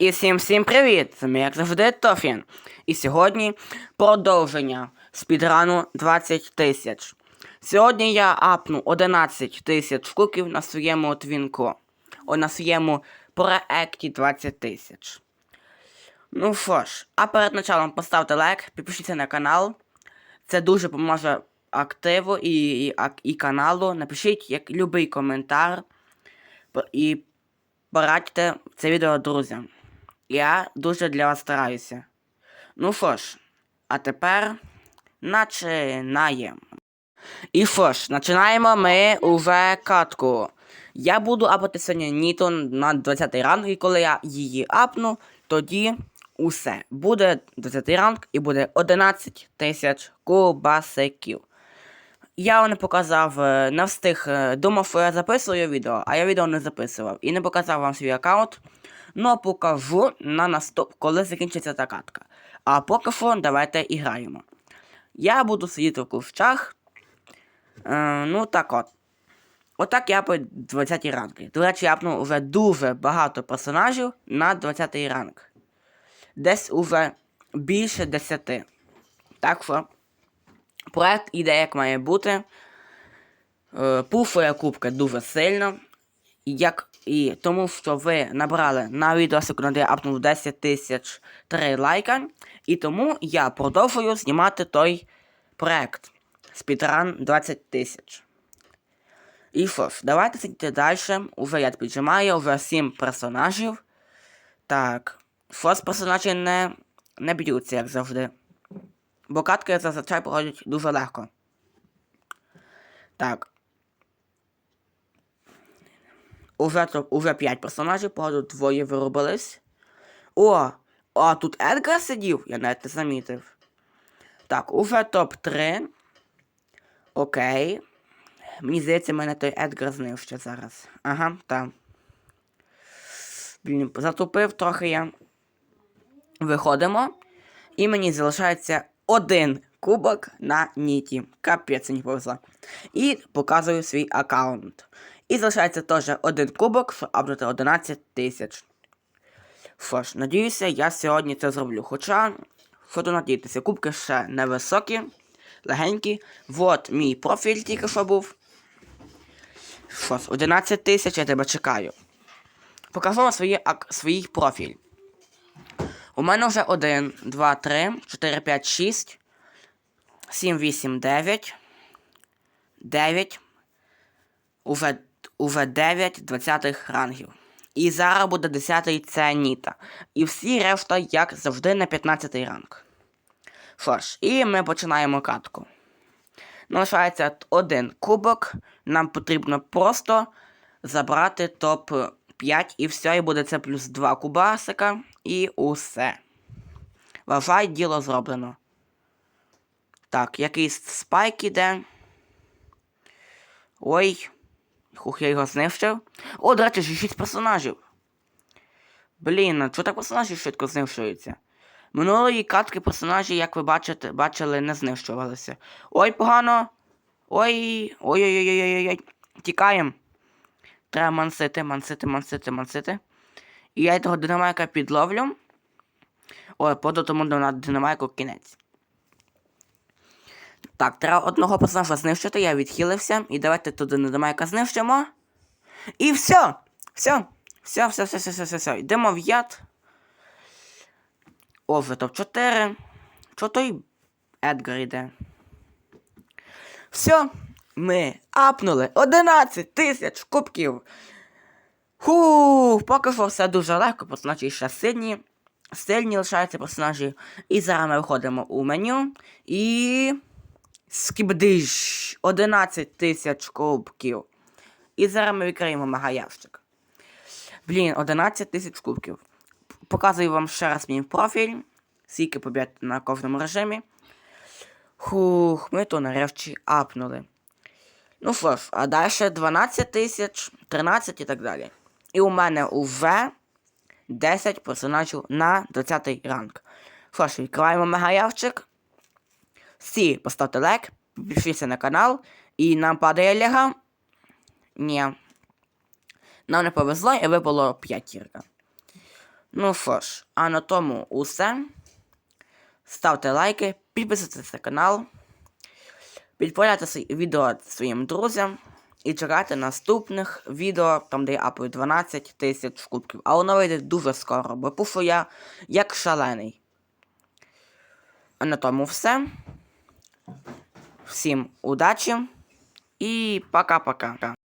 І всім всім привіт! З вами як завжди Тофін. І сьогодні продовження спідрану 20 тисяч. Сьогодні я апну 11 тисяч штуків на своєму твінку. О, на своєму проекті 20 тисяч. Ну що ж, а перед началом поставте лайк, підпишіться на канал. Це дуже поможе активу і, і, і каналу. Напишіть як любий коментар. І порадьте це відео друзям. Я дуже для вас стараюся. Ну що ж, а тепер починаємо. І що ж, починаємо ми уже катку. Я буду апати сьогодні Ніто на 20 ранг, і коли я її апну, тоді усе. Буде 20 ранг і буде 11 тисяч кубасиків. Я не показав, е, не встиг, е, думав, що я записую відео, а я відео не записував і не показав вам свій аккаунт. Ну, покажу на наступ, коли закінчиться та катка. А поки що давайте і граємо. Я буду сидіти в кущах. Е, ну так от. Отак я по 20 ранги. До речі, я апнув вже дуже багато персонажів на 20 й ранг. Десь уже більше 10. Так що. Проект іде як має бути. Е, Пуфує кубка дуже сильно. Як і тому, що ви набрали на відео, де я апнув 10 тисяч 3 лайка. І тому я продовжую знімати той проект. Спідран 20 тисяч. І що ж, давайте сидіти далі. Уже я піджимаю, вже 7 персонажів. Так. Шост персонажі не, не б'ються, як завжди. Бо катки зазвичай проходять дуже легко. Так. Уже, уже 5 персонажів, походу, двоє виробились. О! А тут Едгар сидів, я навіть не замітив. Так, уже топ-3. Окей. Мені здається, мене той Едгар знив ще зараз. Ага, так. Блін, затупив трохи я. Виходимо. І мені залишається один кубок на Ніті. Капець не повезло. І показую свій аккаунт. І залишається теж один кубок, щоб апнути 11 тисяч. Що ж, надіюся, я сьогодні це зроблю. Хоча, що надіятися, кубки ще невисокі, легенькі. Вот мій профіль тільки що був. Що ж, 11 тисяч, я тебе чекаю. Покажу вам свої, свій профіль. У мене вже 1, 2, 3, 4, 5, 6, 7, 8, 9, 9, уже, уже 9 20 рангів. І зараз буде 10 це Ніта. І всі решта, як завжди, на 15 ранг. Що ж, і ми починаємо катку. Залишається один кубок. Нам потрібно просто забрати топ-5 і все, і буде це плюс 2 кубасика. І усе. Вважай, діло зроблено. Так, якийсь спайк іде. Ой. Хух, я його знищив. О, до речі, ще 6 персонажів. Блін, а чого так персонажі швидко знищуються? Минулої катки персонажі, як ви бачите, бачили, не знищувалися. Ой, погано. Ой. Ой-ой-ой-ой-ой-ой. Тікаємо. Треба мансити, мансити, мансити, мансити. І я того динамайка підловлю. Ой, поду тому на динамайку кінець. Так, треба одного персонажа знищити, я відхилився. І давайте туди динамайка знищимо. І все! Все! Все, все, все, все, все, все, все. Йдемо в яд. О, вже топ-4. Чого той Едгар йде? Все, ми апнули 11 тисяч кубків. Ху, поки що все дуже легко, персонажі ще сильні. Сильні лишаються персонажі. І зараз ми виходимо у меню. І. Скібдиш 11 тисяч кубків. І зараз ми відкриємо мегаявщик. Блін, 11 тисяч кубків. Показую вам ще раз мій профіль. Скільки побід на кожному режимі. Хух, ми то нарешті апнули. Ну що ж, а далі 12 тисяч, 13 і так далі. І у мене вже 10 персонажів на 20 ранг. Що ж, відкриваємо мегаявчик. Всі поставте лайк, підпишіться на канал. І нам падає ляга. Ні. Нам не повезло і випало п'ятірка. Ну що ж, а на тому усе. Ставте лайки, підписуйтесь на канал, відправляйте відео своїм друзям і чекайте наступних відео, там де я апаю 12 тисяч кубків. А воно вийде дуже скоро, бо пушу я як шалений. А на тому все. Всім удачі і пока-пока.